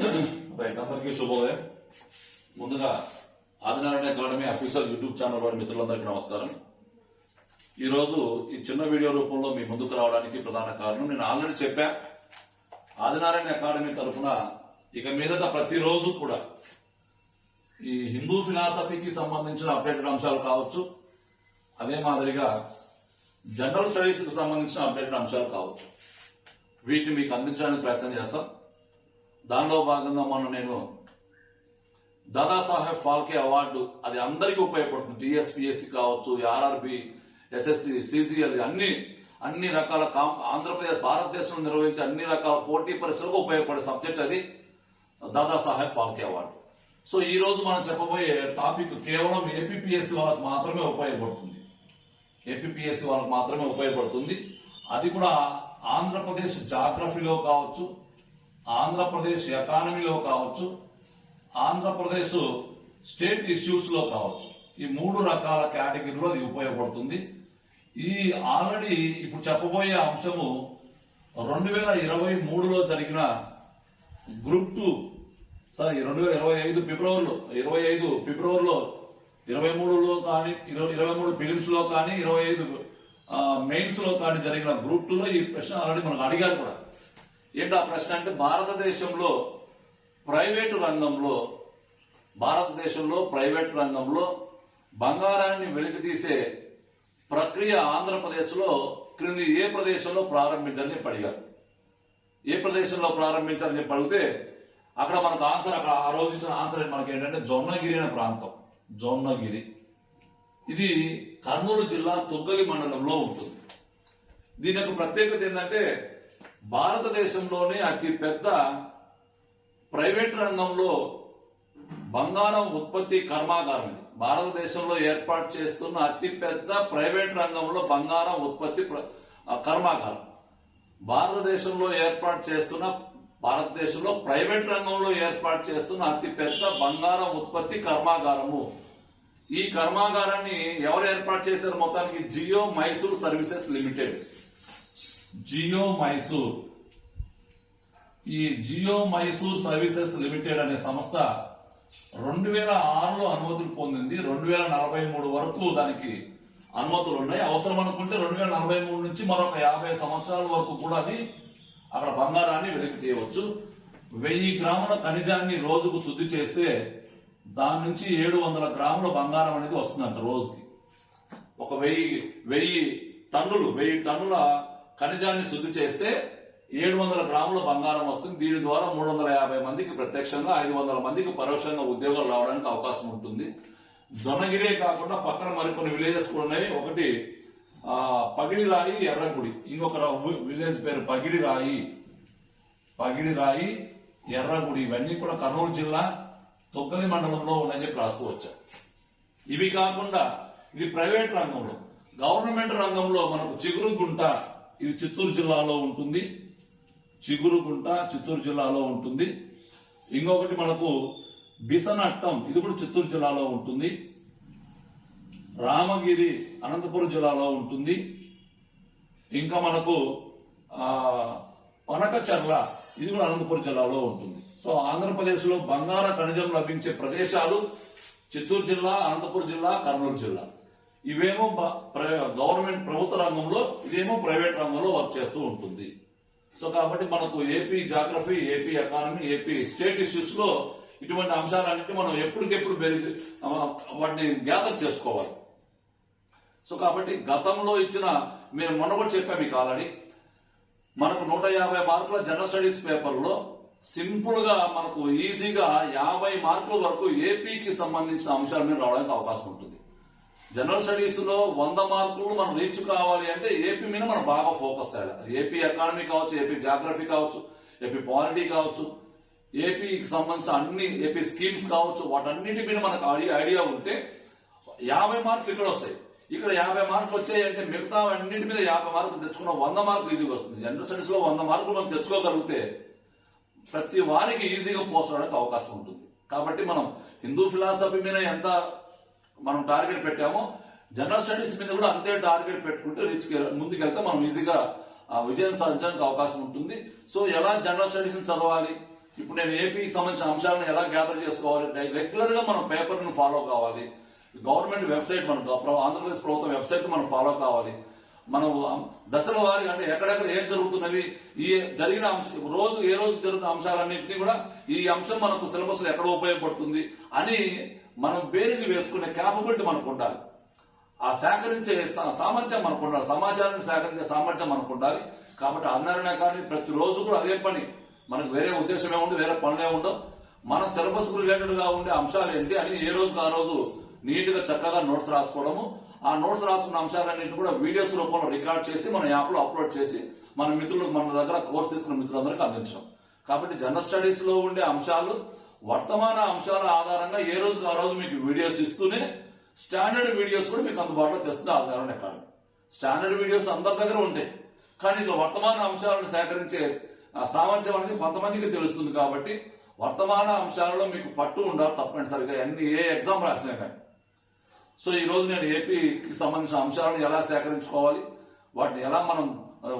Right అందరికీ శుభోదయం ముందుగా Adinarayana academy official YouTube channel వారి మిత్రులందరికీ నమస్కారం. ఈరోజు ఈ చిన్న వీడియో రూపంలో మీ ముందుకు రావడానికి ప్రధాన కారణం నేను ఆల్రెడీ చెప్పా. ఆదినారాయణ అకాడమీ తరఫున ఇక మీదట ప్రతిరోజు కూడా ఈ హిందూ ఫిలాసఫీకి సంబంధించిన అప్డేటెడ్ అంశాలు కావచ్చు. అదే మాదిరిగా జనరల్ స్టడీస్కి సంబంధించిన అప్డేటెడ్ అంశాలు కావచ్చు. వీటిని మీకు అందించడానికి ప్రయత్నం చేస్తాం. దానిలో భాగంగా మనం నేను దాదాసాహెబ్ ఫాల్కే అవార్డు అది అందరికీ ఉపయోగపడుతుంది. డిఎస్పిఎస్సి కావచ్చు ఆర్ఆర్బి ఎస్ఎస్సి సిజిఎల్ అన్ని అన్ని రకాల కాం ఆంధ్రప్రదేశ్ భారతదేశంలో నిర్వహించే అన్ని రకాల పోటీ పరీక్షలకు ఉపయోగపడే సబ్జెక్ట్ అది దాదాసాహెబ్ ఫాల్కే అవార్డు. సో ఈ రోజు మనం చెప్పబోయే టాపిక్ కేవలం ఏపీఎస్సి వాళ్ళకి మాత్రమే ఉపయోగపడుతుంది. ఏపీఎస్సి వాళ్ళకి మాత్రమే ఉపయోగపడుతుంది. అది కూడా ఆంధ్రప్రదేశ్ జాగ్రఫీలో కావచ్చు ఆంధ్రప్రదేశ్ ఎకానమీలో కావచ్చు ఆంధ్రప్రదేశ్ స్టేట్ ఇష్యూస్లో కావచ్చు. ఈ మూడు రకాల కేటగిరీలో అది ఉపయోగపడుతుంది. ఈ ఆల్రెడీ ఇప్పుడు చెప్పబోయే అంశము రెండు వేల ఇరవై మూడులో జరిగిన గ్రూప్ టూ సారీ రెండు వేల ఇరవై ఐదు ఫిబ్రవరిలో ఇరవై ఐదు ఫిబ్రవరిలో ఇరవై మూడులో కానీ ఇరవై ఇరవై మూడు ఫిలిమ్స్లో కానీ ఇరవై ఐదు మెయిన్స్లో కానీ జరిగిన గ్రూప్ టూలో ఈ ప్రశ్న ఆల్రెడీ మనకు అడిగారు కూడా. ఏంటి ఆ ప్రశ్న అంటే భారతదేశంలో ప్రైవేటు రంగంలో భారతదేశంలో ప్రైవేట్ రంగంలో బంగారాన్ని వెలికి తీసే ప్రక్రియ ఆంధ్రప్రదేశ్లో క్రింది ఏ ప్రదేశంలో ప్రారంభించాలని చెప్పి అడిగారు. ఏ ప్రదేశంలో ప్రారంభించాలని చెప్పి అడిగితే అక్కడ మనకు ఆన్సర్ అక్కడ ఆ రోజు ఇచ్చిన ఆన్సర్ మనకి ఏంటంటే జొన్నగిరి అనే ప్రాంతం. జొన్నగిరి. ఇది కర్నూలు జిల్లా తుగ్గలి మండలంలో ఉంటుంది. దీని యొక్క ప్రత్యేకత ఏంటంటే భారతదేశంలోనే అతి పెద్ద ప్రైవేట్ రంగంలో బంగారం ఉత్పత్తి కర్మాగారం ఇది. భారతదేశంలో ఏర్పాటు చేస్తున్న అతిపెద్ద ప్రైవేట్ రంగంలో బంగారం ఉత్పత్తి ప్ర- కర్మాగారం. భారతదేశంలో ఏర్పాటు చేస్తున్న భారతదేశంలో ప్రైవేట్ రంగంలో ఏర్పాటు చేస్తున్న అతిపెద్ద బంగారం ఉత్పత్తి కర్మాగారము. ఈ కర్మాగారాన్ని ఎవరు ఏర్పాటు చేశారు? మొత్తానికి Geo Mysore services limited. Geo Mysore. ఈ జియో మైసూర్ సర్వీసెస్ లిమిటెడ్ అనే సంస్థ రెండు వేల ఆరులో అనుమతులు పొందింది. రెండు వేల నలభై మూడు వరకు దానికి అనుమతులు ఉన్నాయి అవసరం అనుకుంటే రెండు వేల నలభై మూడు నుంచి మరొక యాభై సంవత్సరాల వరకు కూడా అది అక్కడ బంగారాన్ని వెలికి తీయవచ్చు. వెయ్యి గ్రాముల ఖనిజాన్ని రోజుకు శుద్ధి చేస్తే దాని నుంచి ఏడు వందల గ్రాముల బంగారం అనేది వస్తుందంట రోజుకి. ఒక వెయ్యి వెయ్యి టన్నులు వెయ్యి టన్నుల ఖనిజాన్ని శుద్ధి చేస్తే ఏడు వందల గ్రాముల బంగారం వస్తుంది. దీని ద్వారా మూడు వందల యాభై మందికి ప్రత్యక్షంగా ఐదు వందల మందికి పరోక్షంగా ఉద్యోగాలు రావడానికి అవకాశం ఉంటుంది. జొన్నగిరే కాకుండా పక్కన మరికొన్ని విలేజెస్ కూడా ఉన్నాయి. ఒకటి పగిడిరాయి ఎర్రగుడి. ఇంకొక విలేజ్ పేరు పగిడిరాయి. పగిడిరాయి ఎర్రగుడి. ఇవన్నీ కూడా కర్నూలు జిల్లా తొక్కలి మండలంలో ఉన్నాయని చెప్పి రాస్తూ ఇవి కాకుండా ఇది ప్రైవేట్ రంగంలో గవర్నమెంట్ రంగంలో మనకు చిగురుగుంట ఇది చిత్తూరు జిల్లాలో ఉంటుంది. చిగురుగుంట చిత్తూరు జిల్లాలో ఉంటుంది. ఇంకొకటి మనకు బిసనట్టం ఇది కూడా చిత్తూరు జిల్లాలో ఉంటుంది. రామగిరి అనంతపురం జిల్లాలో ఉంటుంది. ఇంకా మనకు పనకచర్ల ఇది కూడా అనంతపురం జిల్లాలో ఉంటుంది. సో ఆంధ్రప్రదేశ్లో బంగార ఖనిజం లభించే ప్రదేశాలు చిత్తూరు జిల్లా అనంతపురం జిల్లా కర్నూలు జిల్లా. ఇవేమో గవర్నమెంట్ ప్రభుత్వ రంగంలో ఇదేమో ప్రైవేట్ రంగంలో వర్క్ చేస్తూ ఉంటుంది. సో కాబట్టి మనకు AP geography AP economy AP state ఇష్యూస్లో ఇటువంటి అంశాలన్నింటినీ మనం ఎప్పటికెప్పుడు వాటిని గ్యాదర్ చేసుకోవాలి. సో కాబట్టి గతంలో ఇచ్చిన మేము మొన్న కూడా చెప్పాం మీకు ఆల్రెడీ మనకు నూట యాభై మార్కుల జనరల్ స్టడీస్ పేపర్లో సింపుల్గా మనకు ఈజీగా యాభై మార్కుల వరకు ఏపీకి సంబంధించిన అంశాల మీద రావడానికి అవకాశం ఉంటుంది. జనరల్ స్టడీస్లో వంద మార్కులు మనం రీచ్ కావాలి అంటే ఏపీ మీద మనం బాగా ఫోకస్ చేయాలి. ఏపీ ఎకానమీ కావచ్చు ఏపీ జాగ్రఫీ కావచ్చు ఏపీ పాలిటీ కావచ్చు ఏపీకి సంబంధించిన అన్ని ఏపీ స్కీమ్స్ కావచ్చు వాటన్నిటి మీద మనకు ఐడియా ఐడియా ఉంటే యాభై మార్కులు ఇక్కడ వస్తాయి. ఇక్కడ యాభై మార్కులు వచ్చాయి అంటే మిగతా అన్నింటి మీద యాభై మార్కులు తెచ్చుకున్న వంద మార్కులు ఈజీగా వస్తుంది. జనరల్ స్టడీస్లో వంద మార్కులు మనం తెచ్చుకోగలిగితే ప్రతి వారికి ఈజీగా పోస్ట్ అవడానికి అవకాశం ఉంటుంది. కాబట్టి మనం హిందూ ఫిలాసఫీ మీద ఎంత మనం టార్గెట్ పెట్టామో జనరల్ స్టడీస్ మీద కూడా అంతే టార్గెట్ పెట్టుకుంటే రీచ్ ముందుకెళ్తే మనం ఈజీగా విజయం సాధించడానికి అవకాశం ఉంటుంది. సో ఎలా జనరల్ స్టడీస్ చదవాలి? ఇప్పుడు నేను ఏపీకి సంబంధించిన అంశాలను ఎలా గ్యాదర్ చేసుకోవాలి? రెగ్యులర్గా మనం పేపర్ను ఫాలో కావాలి. గవర్నమెంట్ వెబ్సైట్ మనం ఆంధ్రప్రదేశ్ ప్రభుత్వం వెబ్సైట్ మనం ఫాలో కావాలి. మనం దశల వారి అంటే ఎక్కడెక్కడ ఏం జరుగుతున్నవి ఈ జరిగిన అంశం రోజు ఏ రోజు జరుగుతున్న అంశాలన్నింటినీ కూడా ఈ అంశం మనకు సిలబస్లో ఎక్కడ ఉపయోగపడుతుంది అని మనం బేరీజు వేసుకునే క్యాపబిలిటీ మనకు ఉండాలి ఆ సేకరించే సామర్థ్యం మనకు ఉండాలి సమాచారాన్ని సేకరించే సామర్థ్యం మనకు ఉండాలి కాబట్టి అందరినే కానీ ప్రతిరోజు కూడా అదే పని. మనకు వేరే ఉద్దేశం ఏముంది? వేరే పనులే ఉండవు మన సిలబస్ రిలేటెడ్గా ఉండే అంశాలు ఏంటి అని ఏ రోజుకి ఆ రోజు నీట్గా చక్కగా నోట్స్ రాసుకోవడము. ఆ నోట్స్ రాసుకున్న అంశాలన్నింటినీ కూడా వీడియోస్ రూపంలో రికార్డ్ చేసి మన యాప్లో అప్లోడ్ చేసి మన మిత్రులకు మన దగ్గర కోర్స్ తీసుకున్న మిత్రులందరికీ అందించడం. కాబట్టి జనరల్ స్టడీస్లో ఉండే అంశాలు వర్తమాన అంశాల ఆధారంగా ఏ రోజుకి ఆ రోజు మీకు వీడియోస్ ఇస్తూనే స్టాండర్డ్ వీడియోస్ కూడా మీకు అందుబాటులో తెస్తుంది ఆధారం అకాడమీ స్టాండర్డ్ వీడియోస్ అందరి దగ్గర ఉంటాయి. కానీ ఇట్లా వర్తమాన అంశాలను సేకరించే సామర్థ్యం అనేది కొంతమందికి తెలుస్తుంది కాబట్టి వర్తమాన అంశాలలో మీకు పట్టు ఉండాలి తప్పనిసరిగా అన్ని ఏ ఎగ్జామ్ రాసినా కానీ. సో ఈ రోజు నేను ఏపీకి సంబంధించిన అంశాలను ఎలా సేకరించుకోవాలి వాటిని ఎలా మనం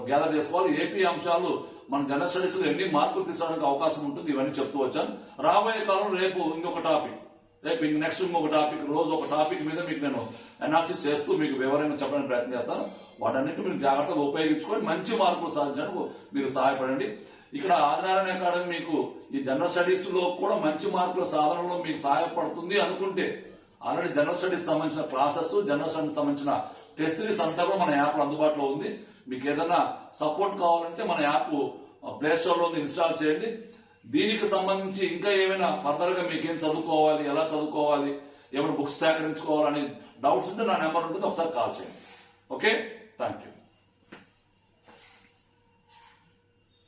గ్యాదర్ చేసుకోవాలి ఏపీ అంశాలు మన జనరల్ స్టడీస్లో ఎన్ని మార్కులు తీసుకోవడానికి అవకాశం ఉంటుంది ఇవన్నీ చెప్తూ వచ్చాను రాబోయే కాలంలో రేపు ఇంకొక టాపిక్. రేపు నెక్స్ట్ ఇంకొక టాపిక్ రోజు ఒక టాపిక్ మీద మీకు నేను అనాలిసిస్ చేస్తూ మీకు వివరంగా చెప్పడానికి ప్రయత్నం చేస్తాను. వాటన్నిటి మీరు జాగ్రత్తగా ఉపయోగించుకొని మంచి మార్కులు సాధించడానికి మీరు సహాయపడండి. ఇక్కడ ఆదినారాయణ అకాడమీ మీకు ఈ జనరల్ స్టడీస్లో కూడా మంచి మార్కుల సాధనలో మీకు సహాయపడుతుంది అనుకుంటే ఆల్రెడీ జనరల్ స్టడీస్ సంబంధించిన క్లాసెస్ జనరల్ స్టడీస్ సంబంధించిన టెస్ట్ సిరీస్ అంతా కూడా మన యాప్ అందుబాటులో ఉంది. మీకు ఏదైనా సపోర్ట్ కావాలంటే మన యాప్ ప్లే ఇన్స్టాల్ చేయండి. దీనికి సంబంధించి ఇంకా ఏమైనా ఫర్దర్గా మీకేం మీకు ఏం చదువుకోవాలి ఎలా చదువుకోవాలి ఏమైనా బుక్స్ సేకరించుకోవాలని డౌట్స్ ఉంటే నా నెంబర్ ఉంటుంది ఒకసారి కాల్ చేయండి. ఓకే? Thank you